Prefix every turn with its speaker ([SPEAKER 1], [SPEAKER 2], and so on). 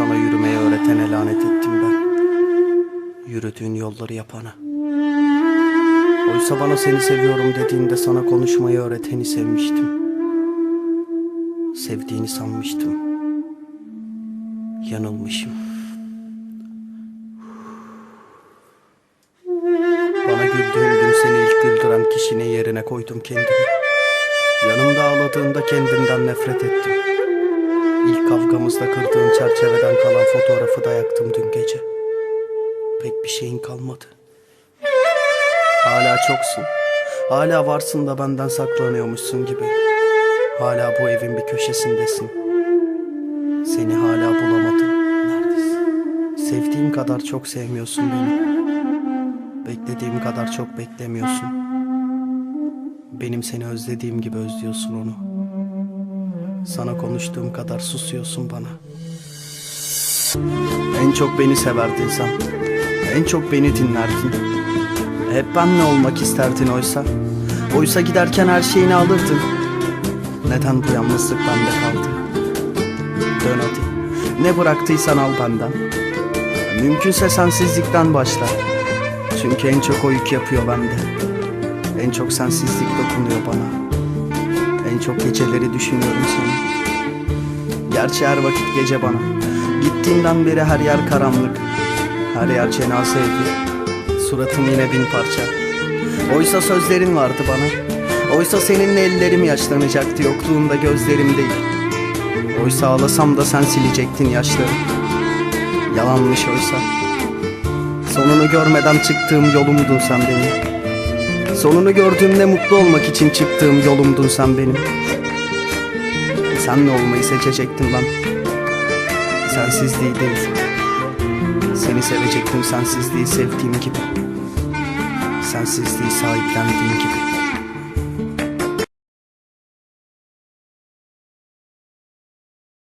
[SPEAKER 1] sana yürümeyi öğretene lanet ettim ben. Yürüdüğün yolları yapana. Oysa bana seni seviyorum dediğinde sana konuşmayı öğreteni sevmiştim. Sevdiğini sanmıştım. Yanılmışım. Bana güldüğün gün seni ilk güldüren kişinin yerine koydum kendimi. Yanımda ağladığında kendimden nefret ettim. İlk kavgamızda kırdığın çerçeveden kalan fotoğrafı da yaktım dün gece. Pek bir şeyin kalmadı. Hala çoksun. Hala varsın da benden saklanıyormuşsun gibi. Hala bu evin bir köşesindesin. Seni hala bulamadım. Neredesin? Sevdiğim kadar çok sevmiyorsun beni. Beklediğim kadar çok beklemiyorsun. Benim seni özlediğim gibi özlüyorsun onu. Sana konuştuğum kadar susuyorsun bana. En çok beni severdin sen. En çok beni dinlerdin. Hep benle olmak isterdin oysa. Oysa giderken her şeyini alırdın. Neden bu yalnızlık bende kaldı? Dön hadi. Ne bıraktıysan al benden. Mümkünse sensizlikten başla. Çünkü en çok o yük yapıyor bende. En çok sensizlik dokunuyor bana. En çok geceleri düşünüyorum seni. Gerçi her vakit gece bana. Gittiğinden beri her yer karanlık. Her yer cenaze evi. Suratım yine bin parça. Oysa sözlerin vardı bana. Oysa seninle ellerim yaşlanacaktı yokluğunda gözlerim değil. Oysa ağlasam da sen silecektin yaşları. Yalanmış oysa. Sonunu görmeden çıktığım yolumdun sen benim. Sonunu gördüğümde mutlu olmak için çıktığım yolumdun sen benim. Senle olmayı seçecektim ben. Sensizliği değil. Seni sevecektim sensizliği sevdiğim gibi. Sensizliği sahiplendiğim gibi.